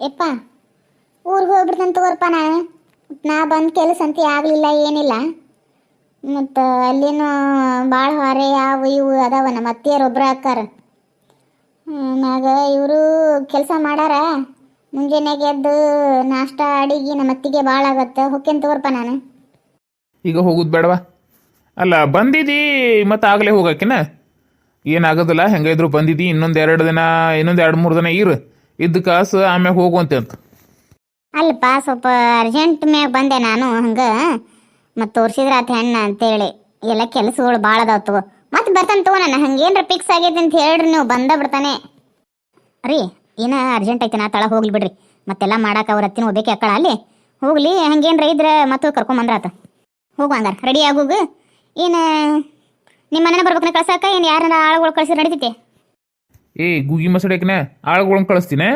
ಯಪ್ಪ, ಊರಿಗೆ ಹೋಗ್ಬಿಡ್ತಾನೆ ತಗೋರಪ್ಪ ನಾನು ನಾ ಬಂದು ಕೆಲಸ ಅಂತ ಆಗಲಿಲ್ಲ, ಏನಿಲ್ಲ. ಮತ್ತು ಅಲ್ಲಿನೂ ಭಾಳ ಹೊರೆ ಅವು ಇವು ಅದಾವ ನಮ್ಮ ಅತ್ತೆಯವ್ರು ಒಬ್ಬರು ಹಾಕಾರ ನಾಗ ಇವರು ಕೆಲಸ ಮಾಡಾರ. ಮುಂಜಾನೆಗೆ ಎದ್ದು ನಾಷ್ಟ, ಅಡಿಗೆ ನಮ್ಮ ಅತ್ತಿಗೆ ಭಾಳ ಆಗತ್ತೆ. ಹೊಕ್ಕೇನು ತಗೋರಪ್ಪ ನಾನು? ಈಗ ಹೋಗುದು ಬೇಡವಾ? ಅಲ್ಲ ಬಂದಿದ್ದೀ ಮತ್ತೆ ಆಗಲೇ ಹೋಗಕ್ಕಿನ ಏನಾಗೋದಿಲ್ಲ ಹೆಂಗಿದ್ರು ಬಂದಿದ್ದಿ ಇನ್ನೊಂದು ಎರಡು ದಿನ, ಇನ್ನೊಂದು ಎರಡು ಮೂರು ದಿನ ಇರು. ಇದ್ದ ಕಾಸು ಆಮ್ಯಾಗ ಹೋಗುವಂತೆ ಅಲ್ಪ ಸ್ವಲ್ಪ ಅರ್ಜೆಂಟ್ ಮ್ಯಾಗ ಬಂದೆ ನಾನು ಹಂಗ ಮತ್ತು ತೋರಿಸಿದ್ರ ಆತ ಹೆಣ್ಣ ಅಂತೇಳಿ. ಎಲ್ಲ ಕೆಲಸಗಳು ಭಾಳ ಅದಾವ ತಗೋ. ಮತ್ತೆ ಬರ್ತಾನೆ ತಗೋ ನಾನು, ಹಂಗೇನ್ರ ಫಿಕ್ಸ್ ಆಗೈತಿ ಅಂತ ಹೇಳ್ರಿ ನೀವು, ಬಂದ ಬಿಡ್ತಾನೆ. ರೀ, ಏನ ಅರ್ಜೆಂಟ್ ಐತಿ ನಾ ತಳ ಹೋಗ್ಲಿ ಬಿಡ್ರಿ. ಮತ್ತೆಲ್ಲ ಮಾಡಾಕ ಅವ್ರ ಹತ್ತಿನ ಹೋಗ್ಬೇಕು ಅಕ್ಕಳ ಅಲ್ಲಿ ಹೋಗ್ಲಿ, ಹಂಗೇನ್ರ ಇದ್ರೆ ಮತ್ತು ಕರ್ಕೊಂಬಂದ್ರಾತ ಹೋಗು ಹಂಗಾರ ರೆಡಿ ಆಗೋಗು ಏನು ನಿಮ್ಮ ಮನೆನ ಬರ್ಬೇಕನ್ನ ಕಳ್ಸಾಕ, ಏನು ಯಾರನ್ನ ಆಳುಗಳು ಕಳ್ಸಿ ನಡೀತೈತಿ? ಏ ಗುಗಿ ಮಸಡಕ್ನ ಆಳುಗಳನ್ನ ಕಳಿಸ್ತೀನಿ.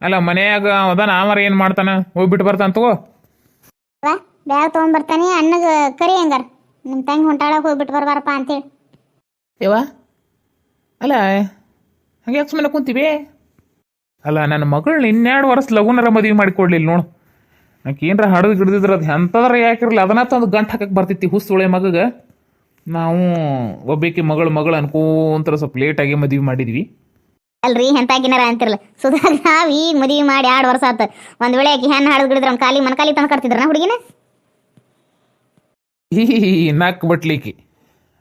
ಅಲ್ಲ ಮನ್ಯಾಗ ಅದಾನ ಆಮರ ಏನು ಮಾಡ್ತಾನ? ಹೋಗ್ಬಿಟ್ಟು ಬರ್ತಾನ ತಗೋ. ಬ್ಯಾಗ್ ತೊಗೊಂಬರ್ತಾನೆ ಅಣ್ಣಗೆ ಕರಿ ಹಂಗಾರ. ನಿಮ್ಮ ತಂಗಿ ಹೊಂಟಾಳಕ್ಕೆ ಹೋಗ್ಬಿಟ್ಟು ಬರ್ಬಾರಪ್ಪ ಅಂತೇಳಿ. ಯವ್ವ ಅಲ್ಲ ಹಂಗೆ ಯಾಕೆ ಸುಮ್ಮನೆ ಕುಂತೀವಿ? ಅಲ್ಲ ನನ್ನ ಮಗಳನ್ನ ಇನ್ನೆರಡು ವರ್ಷ ಲಗುನರ ಮದುವೆ ಮಾಡಿಕೊಡ್ಲಿಲ್ಲ ನೋಡು. ನಾಕೇನ್ರ ಏನರ ಹಡದು ಗಿಡ್ದಿದ್ರ ಅದು ಎಂಥದ್ರ ಯಾಕಿರಲಿ ಅದನ್ನ ತಂದು ಗಂಟು ಹಾಕಕ್ಕೆ ಹುಸ್ ಹುಸುಳೆ ಮಗಗ. ನಾವು ಒಬ್ಬಾಕಿ ಮಗಳು ಮಗಳು ಅನ್ಕೋಂತರ ಸ್ವಲ್ಪ ಲೇಟಾಗಿ ಮದುವೆ ಮಾಡಿದ್ವಿ. ಅಲ್ರಿ ಎಂತಾಕಿನಾರ ಅಂತಿರಲ್ಲ. ಸುಧಾಗ ನಾವ್ ಈಗ ಮದುವೆ ಮಾಡಿ ಎರಡು ವರ್ಷ ಆತ. ಒಂದ್ ವೇಳೆ ಆಕಿ ಹೆಣ್ಣು ಹಾಡಿದ್ ಖಾಲಿ ಕಾಲಿ ಮನಕಾಲಿ ತಂದು ಕಟ್ತಿದ್ರ ಹುಡುಗಿನ? ಈ ನಾಲ್ಕು ಬಟ್ಲಿಕ್ಕಿ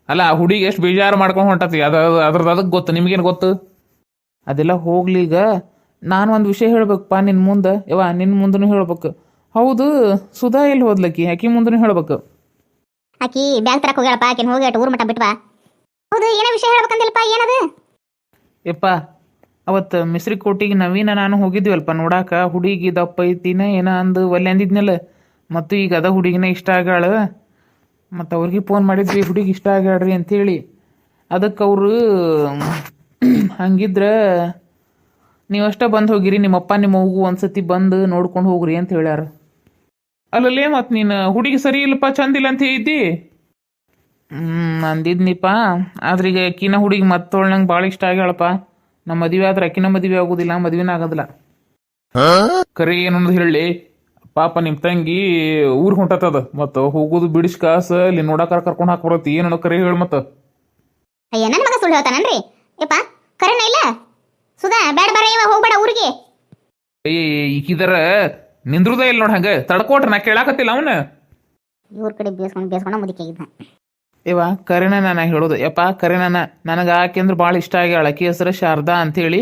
ಅಲ್ಲ ಆ ಹುಡುಗಿ ಎಷ್ಟು ಬೇಜಾರು ಮಾಡ್ಕೊಂಡು ಹೊಂಟತಿ. ಅದ ಅದ್ರದ್ದು ಅದಕ್ಕೆ ಗೊತ್ತು ನಿಮಗೇನು ಗೊತ್ತು? ಅದೆಲ್ಲ ಹೋಗ್ಲಿ ಈಗ. ನಾನು ಒಂದು ವಿಷಯ ಹೇಳ್ಬೇಕಪ್ಪ ನಿನ್ನ ಮುಂದೆ. ಯವ್ವ ನಿನ್ನ ಮುಂದೂ ಹೇಳ್ಬೇಕು. ಹೌದು ಸುಧಾ ಎಲ್ಲಿ ಹೋದ್ಲಕ್ಕಿ? ಆಕಿ ಮುಂದೂ ಹೇಳ್ಬೇಕು. ಆಕಿ ಬ್ಯಾಂಕ್ ತರಕ್ ಹೋಗ್ಯಾಳಪ್ಪ, ಆಕಿನ ಹೋಗಿ ಅಟ್ ಊರ್ ಮಟ್ಟ ಬಿಟ್ವಾ ಹೌದು, ಏನೋ ವಿಷಯ ಹೇಳ್ಬೇಕಂದಿಲ್ಲಪ್ಪ, ಏನದು? ಯಪ್ಪ, ಅವತ್ತು ಮಿಸ್ರಿ ಕೋಟಿಗೆ ನವೀನ ನಾನು ಹೋಗಿದ್ವಲ್ಪ ನೋಡಾಕ ಹುಡುಗಿ ದಪ್ಪ ಐತಿನ ಏನ ಅಂದು ಒಲ್ಲೆ ಅಂದಿದ್ನಲ್ಲ, ಮತ್ತು ಈಗ ಅದ ಹುಡುಗಿನ ಇಷ್ಟ ಆಗ್ಯಾಳ. ಮತ್ತು ಅವ್ರಿಗೆ ಫೋನ್ ಮಾಡಿದ್ವಿ, ಹುಡುಗಿ ಇಷ್ಟ ಆಗ್ಯಾಳ್ರಿ ಅಂತೇಳಿ. ಅದಕ್ಕೆ ಅವರು, ಹಂಗಿದ್ರೆ ನೀವಷ್ಟೇ ಬಂದು ಹೋಗಿರಿ, ನಿಮ್ಮಪ್ಪ ನಿಮ್ಮ ಒಂದು ಸತಿ ಬಂದು ನೋಡ್ಕೊಂಡು ಹೋಗ್ರಿ ಅಂತ ಹೇಳ್ಯಾರ. ಅಲ್ಲಲ್ಲೇ ಮತ್ತು ನೀನು? ಹುಡುಗಿ ಸರಿ ಇಲ್ಲಪ್ಪ ಚಂದಿಲ್ಲ ಅಂತ ಹೇಳಿದ್ದಿ? ಹ್ಮ್ ಅಂದಿದ್ನಿಪ್ಪ ಆದ್ರೆ ಈಗ ಅಕ್ಕಿನ ಹುಡುಗಿ ಮತ್ತೊಳ್ ನಂಗೆ ಭಾಳ ಇಷ್ಟ ಆಗ್ಯಾಳಪ್ಪ. ನಮ್ಮ ಮದುವೆ ಆದ್ರೆ ಅಕ್ಕಿನ ಮದುವೆ ಆಗೋದಿಲ್ಲ ಮದುವೆನ ಆಗೋದಿಲ್ಲ. ಕರೆ ಏನು ಅನ್ನೋದು ಹೇಳಿ. ಪಾಪ ನಿಮ್ಮ ತಂಗಿ ಊರ್ ಹೊಂಟತದ ಮತ್ತು ಹೋಗೋದು ಬಿಡಿಸ್ ಕಾಸ ಇಲ್ಲಿ ನೋಡಕಾರ ಕರ್ಕೊಂಡು ಹಾಕ್ಬರತ್ತಿ ಏನೋ ಕರೆ ಹೇಳಿ ಮತ್ತು. ಅಯ್ಯ ನನ್ನ ಮಗ ಸುಳ್ಳು ಹೇಳ್ತಾನನ್ರಿ. ಯಪ್ಪ ಕರೆನ ಇಲ್ಲ? ಸುಧಾ ಬೇಡ ಬರ ಇವ ಹೋಗ್ಬೇಡ ಊರಿಗೆ. ಏ ಈಕಿದರ ನಿಂದ್ರುದ ಇಲ್ಲ ನೋಡ್ ಹಂಗ ತಡ್ಕೊಟ್ರ ನಾ ಕೇಳಾಕತ್ತಿಲ್ಲ ಅವನ. ಇವ್ರ ಕಡೆ ಬೇಸ್ಕೊಂಡು ಬೇಸ್ಕೊಂಡ ಮುದುಕಿ ಆಗಿದ್ದ ಇವ ಕರೆನ ನಾನು ಹೇಳೋದು ಯಪ್ಪ ಕರೆನ ನನಗೆ ಆಕೆ ಅಂದ್ರೆ ಭಾಳ ಇಷ್ಟ ಆಗ್ಯಾಳ ಆಕಿ ಹೆಸರು ಶಾರದಾ ಅಂತೇಳಿ.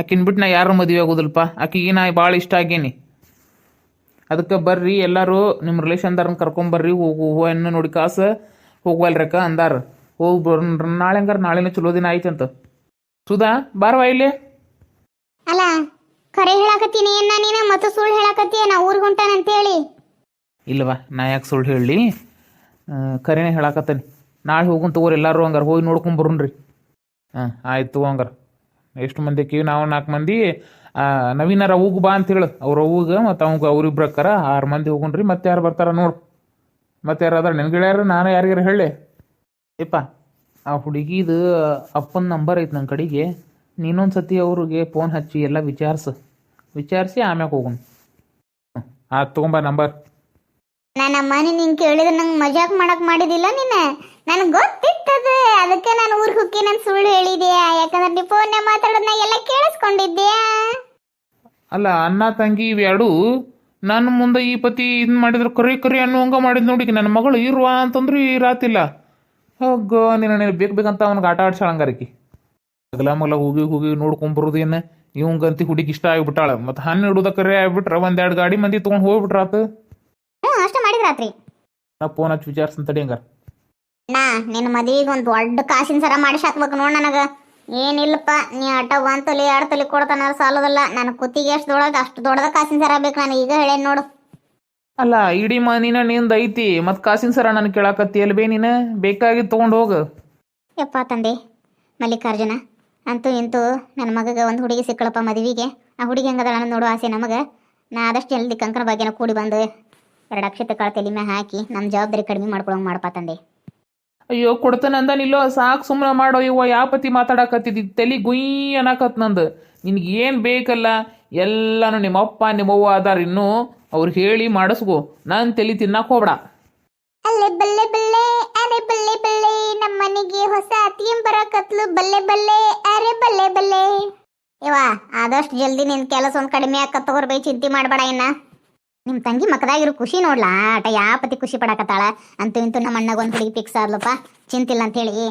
ಆಕಿನ ಬಿಟ್ಟು ನಾ ಯಾರು ಮದುವೆ ಆಗೋದಿಲ್ಲಪ್ಪ ಆಕಿಗೆ ನಾ ಭಾಳ ಇಷ್ಟ ಆಗೇನಿ. ಅದಕ್ಕೆ ಬರ್ರಿ ಎಲ್ಲರೂ ನಿಮ್ಮ ರಿಲೇಷನ್ದಾರನ್ನ ಕರ್ಕೊಂಬರ್ರಿ ಹೋಗು ಹೂವನ್ನು ನೋಡಿ ಕಾಸ ಹೋಗ್ವಲ್ರಕ್ಕ ಅಂದಾರ. ಹೋಗಿ ಬರ್ ನಾಳೆ ಹಂಗಾರ ನಾಳೆನೇ ಚಲೋ ದಿನ ಆಯ್ತಂತ. ಸುಧಾ ಬಾರವಾ ಇಲ್ಲಿ? ಅಲ್ಲ ಕರೆ ಹೇಳಾಕತ್ತೀನಿ ಏನ ನೀನು ಮತ್ತು ಸುಳ್ಳು ಹೇಳಾಕತ್ತೀಯ ನಾ ಊರಿಗೆ ಹೊಂಟಾನ ಅಂತೇಳಿ. ಇಲ್ವಾ ನಾ ಯಾಕೆ ಸುಳ್ಳು ಹೇಳಿ ಕರೆನೇ ಹೇಳಾಕತ್ತೀನಿ. ನಾಳೆ ಹೋಗುನ್ ತಗೋರಿ ಎಲ್ಲರೂ ಹಂಗಾರ ಹೋಗಿ ನೋಡ್ಕೊಂಡ್ ಬರೋಣ್ರಿ. ಹಾಂ ಆಯ್ತು ಹಂಗಾರ. ಎಷ್ಟು ಮಂದಿ ಕಿವಿ ನಾವು ನಾಲ್ಕು ಮಂದಿ. ಆ, ನವೀನರ ಅವ್ಗ ಬಾ ಅಂತ ಹೇಳು. ಅವ್ರ ಅವ್ಗ ಮತ್ತು ಅವಂಗ ಅವ್ರಿಬ್ರು ಅಕ್ಕಾರ ಆರು ಮಂದಿ ಹೋಗುಣ್ರಿ ಮತ್ತೆ ಯಾರು ಬರ್ತಾರ ನೋಡು. ಮತ್ತೆ ಯಾರು ಅದಾರ? ಗೆಳೆಯರು ನಾನು ಯಾರಿಗಾರ ಹೇಳಿ. ಇಪ್ಪ ಆ ಹುಡುಗಿದು ಅಪ್ಪನ ನಂಬರ್ ಐತೆ ನನ್ನ ಕಡೆಗೆ. ನೀನೊಂದು ಸತಿ ಅವ್ರಿಗೆ ಫೋನ್ ಹಚ್ಚಿ ಎಲ್ಲ ವಿಚಾರಿಸು. ವಿಚಾರಿಸಿ ಆಮ್ಯಾಗ ಹೋಗು ಆ ತಗೊಂಬ ನಂಬರ್ ನನ್ನ ಮನೆ ನಿನ್ ಕೇಳಿದ್ರೆ ನಂಗೆ ಮಜಾಕ್ ಮಾಡಕ್ ಮಾಡಿದಿಲ್ಲ ನಿನ್ನ ನನಗೆ ಗೊತ್ತಿತ್ತದ. ಅದಕ್ಕೆ ನಾನು ಊರಿಗೆ ಹೋಗಿ ನಾನು ಸುಳ್ಳು ಹೇಳಿದೆ. ಯಾಕಂದ್ರೆ ನೀ ಫೋನ್ ಮಾತಾಡೋದನ್ನ ಎಲ್ಲ ಕೇಳಿಸ್ಕೊಂಡಿದ್ದೆ. ಅಲ್ಲ ಅಣ್ಣ ತಂಗಿ ಇವೆರಡು ನನ್ನ ಮುಂದೆ ಈ ಪತಿ ಇದನ್ನ ಮಾಡಿದ್ರು ಕರಿ ಕರಿ ಅನ್ನುವಂಗ ಮಾಡಿದ್ ನೋಡಿ ನನ್ನ ಮಗಳು ಇರುವ ಅಂತಂದ್ರೆ ಇರಾತಿಲ್ಲ ಹೋಗೋ ನೀನು ಬೇಕು ಬೇಕಂತ ಅವ್ನಿಗೆ ಆಟ ಆಡ್ಸಾಳಂಗಾರಕಿ. ಅಗಲ ಮಗಲ ಹೋಗಿ ಹೋಗಿ ನೋಡ್ಕೊಂಬರೋದೇನ ಇವಂಗಂತಿ ಹುಡುಗಿ ಇಷ್ಟ ಆಗ್ಬಿಟ್ಟಾಳ. ಮತ್ತೆ ಹಣ್ಣು ಹಿಡುದ ಆಗ್ಬಿಟ್ರ ಒಂದೆರಡು ಗಾಡಿ ಮಂದಿ ತೊಗೊಂಡು ಹೋಗ್ಬಿಟ್ರಾತ? ಹ್ಞೂ ಅಷ್ಟ ಮಾಡಿದ್ರಾತ್ರಿ ನಾ ಫೋನ್ ಹಚ್ಚಿ ವಿಚಾರಿಸ್ತಂತಡಿ ಹಂಗಾರ. ನಾ ನಿನ್ನ ಮದುವೆಗೆ ಒಂದು ದೊಡ್ಡ ಕಾಸಿನ ಸರ ಮಾಡಿಸಿ ಹಾಕ್ಬೇಕು ನೋಡ್ ನನಗೆ. ಏನಿಲ್ಲಪ್ಪ ನೀ ಆಟ ಒಂದ್ ತೊಲಿ ಎರಡು ತೊಲಿ ಕೊಡ್ತಾನ ಸಾಲದಲ್ಲ. ನನ್ನ ಕುತ್ತಿಗೆ ಎಷ್ಟು ದೊಡ್ಡದ ಅಷ್ಟು ದೊಡ್ಡದ ಕಾಸಿನ ಸರ ಬೇಕು ನಾನು ಈಗ ಹೇಳೇನ್ ನೋಡು. ಅಲ್ಲ ಇಡೀ ಮನಿನ ನಿಂದ ಐತಿ. ಮತ್ತೆ ಕಾಸಿನ ಸರ ನಾನು ಕೇಳಾಕತ್ತಿ ಅಲ್ವೇ ನೀನು? ಬೇಕಾಗಿ ತೊಗೊಂಡು ಹೋಗು. ಯಪ್ಪ ತಂದೆ ಮಲ್ಲಿಕಾರ್ಜುನ. ಅಂತೂ ಇಂತೂ ನನ್ನ ಮಗಗೆ ಒಂದು ಹುಡುಗಿ ಸಿಕ್ಕಳಪ್ಪ ಮದುವೆಗೆ. ಆ ಹುಡುಗಿ ಹಂಗದ ನಾನು ನೋಡು ಆಸೆ ನಮಗೆ. ನಾ ಆದಷ್ಟು ಎಲ್ಲಿ ಕಂಕನ ಬಗ್ಗೆನ ಕೂಡಿ ಬಂದು ಎರಡು ಅಕ್ಷತೆ ಕಾಳು ತಲೆ ಹಾಕಿ ನಮ್ಮ ಜವಾಬ್ದಾರಿ ಕಡಿಮೆ ಮಾಡ್ಕೊಳಂಗೆ ಮಾಡಪ್ಪ ತಂದೆ. ಅಯ್ಯೋ, ಕೊಡ್ತಾನೆ ಅಂದನಿಲ್ಲೋ ಸಾಕು ಸುಮ್ಮನೆ ಮಾಡೋ ಇವ ಯಾವ ಪತಿ ಮಾತಾಡಕತ್ತಿದ್ದು ತಲೆ ಗುಯ್ ಅನ್ನಕತ್ ನಂದು. ನಿನಗೆ ಏನು ಬೇಕಲ್ಲ? ಎಲ್ಲನೂ ನಿಮ್ಮಪ್ಪ, ನಿಮ್ಮವ್ವ ಅದಾರ ಇನ್ನೂ. ಅವ್ರು ಹೇಳಿ ಮಾಡಿಸ್ಕೋ. ನಾನು ತಲೆ ತಿನ್ನಕ್ಕೆ ಹೋಗ್ಬೇಡ. ಅಲ್ಲೆ ಬಲ್ಲೆ ಬಲ್ಲೆ, ಅರೆ ಬಲ್ಲೆ ಬಲ್ಲೆ ನಮ್ಮ ಮನೆಗೆ ಹೊಸ ಅತಿಯಂ ಬರಕತ್ಲು ಬಲ್ಲೆ ಬಲ್ಲೆ, ಅರೆ ಬಲ್ಲೆ ಬಲ್ಲೆ. ಇವ ಆದಷ್ಟು ಜಲ್ದಿ ನಿನ್ ಕೆಲಸ ಒಂದ್ ಕಡಿಮೆ ಆಕತ್ ತಗೋರ್ ಬೈ, ಚಿಂತೆ ಮಾಡಬೇಡ ಇನ್ನ. ನಿಮ್ ತಂಗಿ ಮಕ್ಕದಾಗಿರೋ ಖುಷಿ ನೋಡ್ಲಾ, ಆಟ ಯಾವ ಪತಿ ಖುಷಿ ಪಡಕತ್ತಾಳ? ಅಂತ ಇಂತೂ ನಮ್ಮ ಅಣ್ಣಗ ಒಂದ್ ಹುಡುಗಿ ಫಿಕ್ಸ್ ಆದ್ಲಪ್ಪ. ಚಿಂತಿಲ್ಲ ಅಂತ ಹೇಳಿ.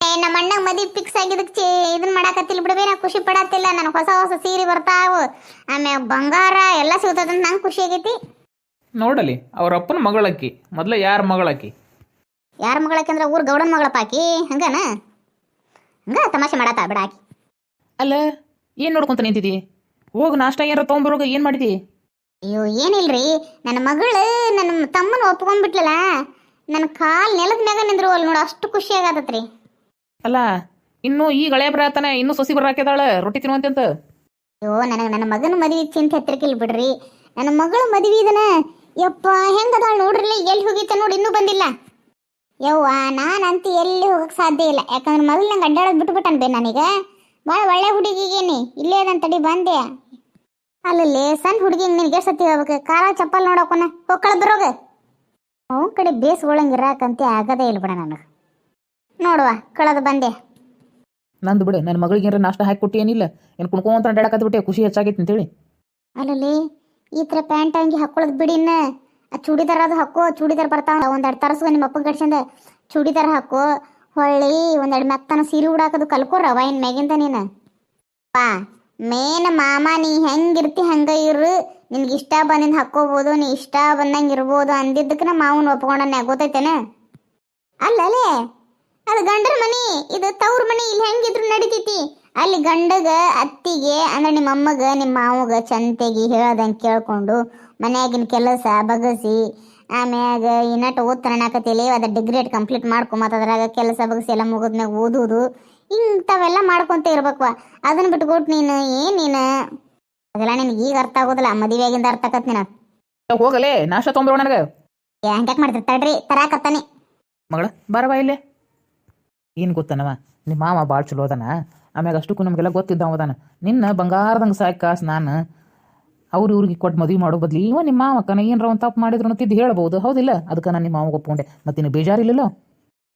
ಏ, ನಮ್ಮ ಅಣ್ಣಗ ಮದಿ ಫಿಕ್ಸ್ ಆಗಿದ್ದಕ್ ಇದನ್ ಮಾಡಕತ್ತಿಲ್ಲ ಬಿಡ್ಬೇ ನಾ ಖುಷಿ ಪಡತ್ತಿಲ್ಲ. ನನಗೆ ಹೊಸ ಹೊಸ ಸೀರೆ ಬರ್ತಾವು. ಆಮೇಲೆ ಬಂಗಾರ ಎಲ್ಲ ಸಿಗ್ತದಂತ ನಂಗೆ ಖುಷಿ ಆಗೈತಿ. ನೋಡಲಿ ಅವ್ರ ಅಪ್ಪನ ಮಗಳಕ್ಕಿ ಮೊದಲ ಯಾರ ಮಗಳಕ್ಕಿ ಯಾರ ಅಂದ್ರೆ ಊರ್ ಗೌಡನ್ ಮಗಳಪ್ಪ ಆಕಿ ಹಂಗನ? ಹಂಗ ತಮಾಷೆ ಮಾಡತ್ತ ಬಿಡ ಆಕಿ. ಅಲ್ಲ ಏನು ನೋಡ್ಕೊಂತ ನಿಂತಿದಿ? ಹೋಗಿ ನಾಷ್ಟ ಏನಾರ ತೊಗೊಂಬರೋಗ ಏನು ಮಾಡಿದಿ? ಅಯ್ಯೋ ಏನಿಲ್ರಿ ನನ್ನ ಮಗಳು ನನ್ನ ತಮ್ಮನ ಒಪ್ಕೊಂಡ್ಬಿಟ್ಲಲ್ಲ ನನ್ನ ಕಾಲ್ ನೆಲದ ಮ್ಯಾಗ ನಿಂದ್ರು ಅಲ್ಲಿ ನೋಡ ಅಷ್ಟು ಖುಷಿ ಆಗತ್ತತ್ರಿ. ಅಲ್ಲ ಇನ್ನು ಈ ಗಳೆ ಇನ್ನು ಇನ್ನೂ ಸೊಸಿ ಬರಾಕಿದಾಳ ರೊಟ್ಟಿ ತಿನ್ನುವಂತೆ ಅಂತ ಅಯ್ಯೋ ನನಗೆ ನನ್ನ ಮಗನ ಮದುವೆ ಚಿಂತೆ ಹತ್ತಿರಕಿಲ್ ಬಿಡ್ರಿ. ನನ್ನ ಮಗಳ ಮದುವೆ ಇದನ ಯಪ್ಪ ಹೆಂಗದಾಳ ನೋಡ್ರಿ ಎಲ್ಲಿ ಹೋಗಿತ್ತ ನೋಡಿ ಇನ್ನೂ ಬಂದಿಲ್ಲ. ಯವ್ವ ನಾನಂತೂ ಎಲ್ಲಿ ಹೋಗಕ್ ಸಾಧ್ಯ ಇಲ್ಲ. ಯಾಕಂದ್ರೆ ಮೊದಲು ನಂಗೆ ಅಡ್ಡಾಡೋದು ಬಿಟ್ಬಿಟ್ಟನ್ ಬೇ ನನಗ. ಭಾಳ ಒಳ್ಳೆ ಹುಡುಗಿಗೇನಿ. ಇಲ್ಲೇ ಅದಂತ ತಡಿ ಬಂದೆ. ಅಲ್ಲಲ್ಲಿ ಸಣ್ಣ ಹುಡುಗಿ ನಿನಗೆ ಸತಿ ಹೋಗ್ಬೇಕು ಕಾಲ ಚಪ್ಪಲ್ ನೋಡೋಕೋನ ಹೊಕ್ಕಳ ಬರೋಗ. ಅವನ ಕಡೆ ಬೇಸ್ಗೊಳಂಗಿರಾಕಂತೆ ಆಗದೇ ಇಲ್ಲ ಬಿಡ ನನಗೆ. ನೋಡುವ ಕಳೆದು ಬಂದೆ. ನಂದು ಬಿಡು ನನ್ನ ಮಗಳಿಗೆ ನಾಷ್ಟ ಹಾಕಿ ಕೊಟ್ಟಿ ಏನಿಲ್ಲ ಏನು ಕುಣ್ಕೊಂತ ಅಡ್ಡಾಡಕತ್ ಬಿಟ್ಟೆ ಖುಷಿ ಹೆಚ್ಚಾಗೈತೆ ಅಂತೇಳಿ. ಅಲ್ಲಲ್ಲಿ ಈ ಥರ ಪ್ಯಾಂಟ್ ಅಂಗಿ ಹಾಕೊಳ್ಳೋದು ಆ ಚೂಡಿದಾರ ಅದು ಹಾಕೋ, ಚೂಡಿದಾರ ಬರ್ತಾವ ಒಂದೆರಡು ತರಸ್ಕೊ ನಿಮ್ಮ ಅಪ್ಪ ಕಡ್ಸಂದ ಚೂಡಿದಾರ ಹಾಕೋ, ಹೊಳ್ಳಿ ಒಂದೆರಡು ಮೆತ್ತನ ಸೀರೆ ಉಡಾಕದು ಕಲ್ಕೋರವ ಇನ್ ಮ್ಯಾಗಿಂದ ನೀನು. ಪಾ, ಮೇನ್ ಮಾಮ ನೀ ಹೆಂಗಿರ್ತಿ ಹಂಗ ಇರು. ನಿನ್ಗೆ ಇಷ್ಟ ಬಂದಿಂದ ಹಾಕೋಬಹುದು ನೀ ಇಷ್ಟ ಬಂದಂಗೆ ಇರ್ಬೋದು ಅಂದಿದ್ದಕ್ಕೆ ನಮ್ಮ ಮಾವನ್ ಒಪ್ಕೊಂಡ ಗೊತ್ತೈತೇನ? ಅಲ್ಲಲೇ, ಅದು ಗಂಡರ ಮನಿ, ಇದು ತವ್ರ ಮನಿ, ಇಲ್ಲಿ ಹೆಂಗಿದ್ರು ನಡಿತೈತಿ. ಅಲ್ಲಿ ಗಂಡಗ ಅತ್ತಿಗೆ ಅಂದ್ರೆ ನಿಮ್ಮ ಅಮ್ಮಗ ನಿಮ್ಮ ಮಾವಗ ಚಂತೆಗೆ ಹೇಳ್ದಂಗೆ ಕೇಳ್ಕೊಂಡು ಮನ್ಯಾಗಿನ ಕೆಲಸ ಬಗಸಿ ಆಮ್ಯಾಗ ಇನ್ನಟ್ ಓದ್ತಾನಕತಿಲಿ ಅದ ಡಿಗ್ರಿ ಕಂಪ್ಲೀಟ್ ಮಾಡ್ಕೊ ಮತ್ತ ಅದ್ರಾಗ ಕೆಲಸ ಬಗಸಿ ಎಲ್ಲ ಮುಗಿದ್ಮ್ಯಾಗ ಓದುದು. ಇಂಥವೆಲ್ಲ ಮಾಡ್ಕೊಂತ ಇರ್ಬೇಕು ಅದನ್ನ ಬಿಟ್ಕೊಟ್ಟು ನೀನು ಏನ್ ನೀನು? ಅದೆಲ್ಲ ನಿನಗೆ ಈಗ ಅರ್ಥ ಆಗೋದಿಲ್ಲ ಮದುವೆಯಾಗಿಂದ ಅರ್ಥ ಆಕತ್ ನೀನು ಹೋಗಲೇ ನಾಷ್ಟ ತೊಗೊಂಬರೋ ನನಗೆ? ಹಂಗ್ಯಾಕ್ ಮಾಡ್ತಿರ್? ತಡ್ರಿ ತರಾಕತ್ತಾನೆ. ಮಗಳ ಬಾರವಾ ಇಲ್ಲೇ. ಏನು ಗೊತ್ತನವ ನಿಮ್ಮ ಮಾವ ಭಾಳ ಚಲೋ ಅದಾನ. ಆಮ್ಯಾಗ ಅಷ್ಟಕ್ಕೂ ನಮಗೆಲ್ಲ ಗೊತ್ತಿದ್ದಾವ ಅದಾನ. ನಿನ್ನ ಬಂಗಾರದಂಗೆ ಸಾಕು ಕಾಸು ನಾನು ಅವ್ರು ಇವ್ರಿಗೆ ಕೊಟ್ಟು ಮದುವೆ ಮಾಡೋ ಬದ್ಲಿ ಇವ ನಿಮ್ಮ ಮಾವಕ್ಕನ ಏನರ ಒಂದು ತಪ್ಪು ಮಾಡಿದ್ರು ಅಂತಿದ್ದು ಹೇಳ್ಬೋದು. ಹೌದಿಲ್ಲ? ಅದಕ್ಕೆ ನಾನು ನಿಮ್ಮ ಮಾವಗೆ ಒಪ್ಕೊಂಡೆ. ನೀನು ಬೇಜಾರಿಲ್ಲಲ್ಲೋ?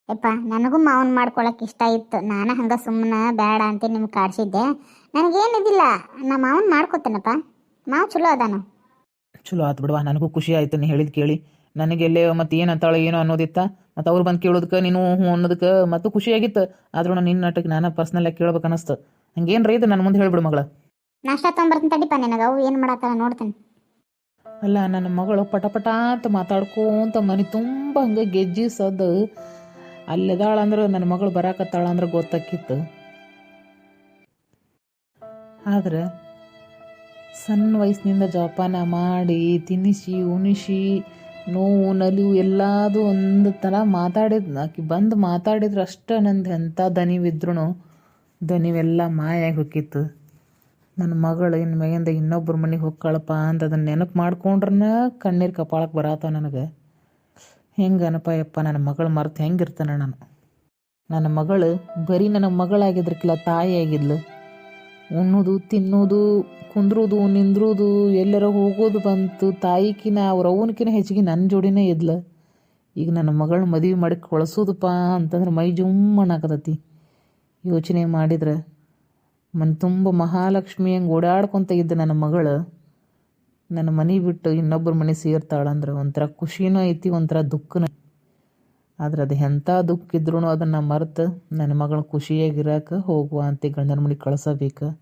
ಯಪ್ಪ ನನಗೂ ಮಾವನ್ ಮಾಡ್ಕೊಳಕ್ ಇಷ್ಟ ಇತ್ತು. ನಾನು ಹಂಗ ಸುಮ್ಮನೆ ಬೇಡ ಅಂತ ನಿಮ್ಗೆ ಕಾಡ್ಸಿದ್ದೆ. ನನಗೇನಿದಿಲ್ಲ ನಾ ಮಾವನ್ ಮಾಡ್ಕೊತೇನಪ್ಪ. ಮಾವು ಚಲೋ ಅದಾನ. ಚಲೋ ಆತು ಬಿಡವಾ. ನನಗೂ ಖುಷಿ ಆಯ್ತು ನೀ ಹೇಳಿದ್ ಕೇಳಿ. ನನಗೆ ಎಲ್ಲೇ ಮತ್ತೆ ಏನು ಅಂತಾಳೆ ಏನೋ ಅನ್ನೋದಿತ್ತ. ಮತ್ತು ಅವ್ರು ಬಂದು ಕೇಳೋದಕ್ಕೆ ನೀನು ಹ್ಞೂ ಅನ್ನೋದಕ್ಕೆ ಮತ್ತು ಖುಷಿಯಾಗಿತ್ತು. ಆದ್ರೂ ನಾನು ನಿನ್ನ ನಾಟಕ ನಾನು ಪರ್ಸ್ನಲ್ ಆಗಿ ಕೇಳ್ಬೇಕು ಅನಿಸ್ತು. ಹಂಗೇನು ಇದು ನನ್ನ ಮುಂದೆ ಹೇಳ್ಬಿಡು ಮಗಳ. ನಾಷ್ಟ ತೊಗೊಂಬರ್ತೀನಿ ತಡಿಪ ನಿನಗೆ ಅವು ಏನು ಮಾಡತ್ತಾರ ನೋಡ್ತೀನಿ. ಅಲ್ಲ ನನ್ನ ಮಗಳು ಪಟ ಪಟ ಅಂತ ಮಾತಾಡ್ಕೊಂತ ಮನೆ ತುಂಬ ಹಂಗೆ ಗೆಜ್ಜಿ ಸದ್ದು. ಅಲ್ಲಿದಾಳ ಅಂದ್ರೆ ನನ್ನ ಮಗಳು ಬರಾಕತ್ತಾಳ ಅಂದ್ರೆ ಗೊತ್ತಾಕಿತ್ತು. ಆದ್ರೆ ಸಣ್ಣ ವಯಸ್ಸಿನಿಂದ ಜೋಪಾನ ಮಾಡಿ ತಿನ್ನಿಸಿ ಉಣಿಸಿ ನೋವು ನಲಿವು ಎಲ್ಲಾದು ಒಂದು ಥರ ಮಾತಾಡಿದ್ ಆಕೆ ಬಂದು ಮಾತಾಡಿದ್ರೆ ಅಷ್ಟೇ ನಂದು ಎಂಥ ದನಿವಿದ್ರು ದನಿವೆಲ್ಲ ಮಾಯಾಗಿ ಹೋಗಿತ್ತು ನನ್ನ ಮಗಳು ಇನ್ನು ಮ್ಯಾಗಿಂದ ಇನ್ನೊಬ್ಬರ ಮನೆಗೆ ಹೊಕ್ಕಳಪ್ಪ ಅಂತ ಅದನ್ನು ನೆನಪು ಮಾಡ್ಕೊಂಡ್ರನ ಕಣ್ಣೀರು ಕಪಾಳಕ್ಕೆ ಬರತ್ತಾವ ನನಗೆ. ಹೆಂಗನಪ್ಪ ಯಪ್ಪ ನನ್ನ ಮಗಳು ಮರೆತು ಹೆಂಗಿರ್ತಾನೆ ನಾನು? ನನ್ನ ಮಗಳು ಬರೀ ನನ್ನ ಮಗಳಾಗಿದ್ರಕ್ಕಿಲ್ಲ ತಾಯಿ ಆಗಿದ್ಲು ಉಣ್ಣೋದು, ತಿನ್ನೋದು, ಕುಂದ್ರೋದು, ನಿಂದ್ರೋದು, ಎಲ್ಲರ ಹೋಗೋದು ಬಂತು. ತಾಯಿಕಿನ, ಅವ್ರ ಅವನಕಿನ ಹೆಚ್ಚಿಗೆ ನನ್ನ ಜೋಡಿನೇ ಇದ್ಲು. ಈಗ ನನ್ನ ಮಗಳ ಮದುವೆ ಮಾಡಿ ಕಳಿಸೋದಪ್ಪ ಅಂತಂದ್ರೆ ಮೈ ಜುಮ್ ಯೋಚನೆ ಮಾಡಿದ್ರೆ ಮನ್ ತುಂಬ ಮಹಾಲಕ್ಷ್ಮಿ ಹಂಗೆ ಓಡಾಡ್ಕೊತ ಇದ್ದ ನನ್ನ ಮಗಳು. ನನ್ನ ಮನೆ ಬಿಟ್ಟು ಇನ್ನೊಬ್ಬರ ಮನೆ ಸೇರ್ತಾಳಂದ್ರೆ ಒಂಥರ ಖುಷಿನೂ ಐತಿ, ಒಂಥರ ದುಃಖನೂ ಆದ್ರೆ ಅದು ಎಂಥ ದುಃಖ ಇದ್ರೂ ಅದನ್ನು ಮರೆತು ನನ್ನ ಮಗಳು ಖುಷಿಯಾಗಿರೋಕೆ ಹೋಗುವ ಅಂತ ಗಂಡನ ಮನೆಗೆ ಕಳ್ಸಬೇಕು.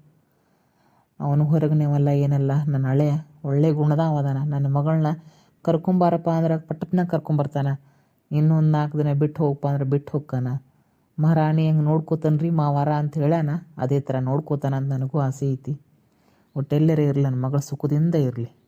ಅವನು ಹೊರಗನೆವಲ್ಲ ಏನಲ್ಲ? ನನ್ನ ಹಳೆ, ಒಳ್ಳೆ ಗುಣದ ಅವದಾನ ನನ್ನ ಮಗಳನ್ನ ಕರ್ಕೊಂಬಾರಪ್ಪ ಅಂದ್ರೆ ಪಟ್ಟಪ್ನ ಕರ್ಕೊಂಬರ್ತಾನೆ. ಇನ್ನೊಂದು ನಾಲ್ಕು ದಿನ ಬಿಟ್ಟು ಹೋಗಪ್ಪ ಅಂದ್ರೆ ಬಿಟ್ಟು ಹೋಗ್ತಾನ. ಮಹಾರಾಣಿ ಹೆಂಗೆ ನೋಡ್ಕೋತಾನ್ರಿ ಮಾವಾರ ಅಂತ ಹೇಳ್ಯಾನ. ಅದೇ ಥರ ನೋಡ್ಕೋತಾನ ಅಂತ ನನಗೂ ಆಸೆ ಐತಿ. ಒಟ್ಟೆಲ್ಲರೇ ಇರಲಿ ನನ್ನ ಮಗಳು ಸುಖದಿಂದ ಇರಲಿ.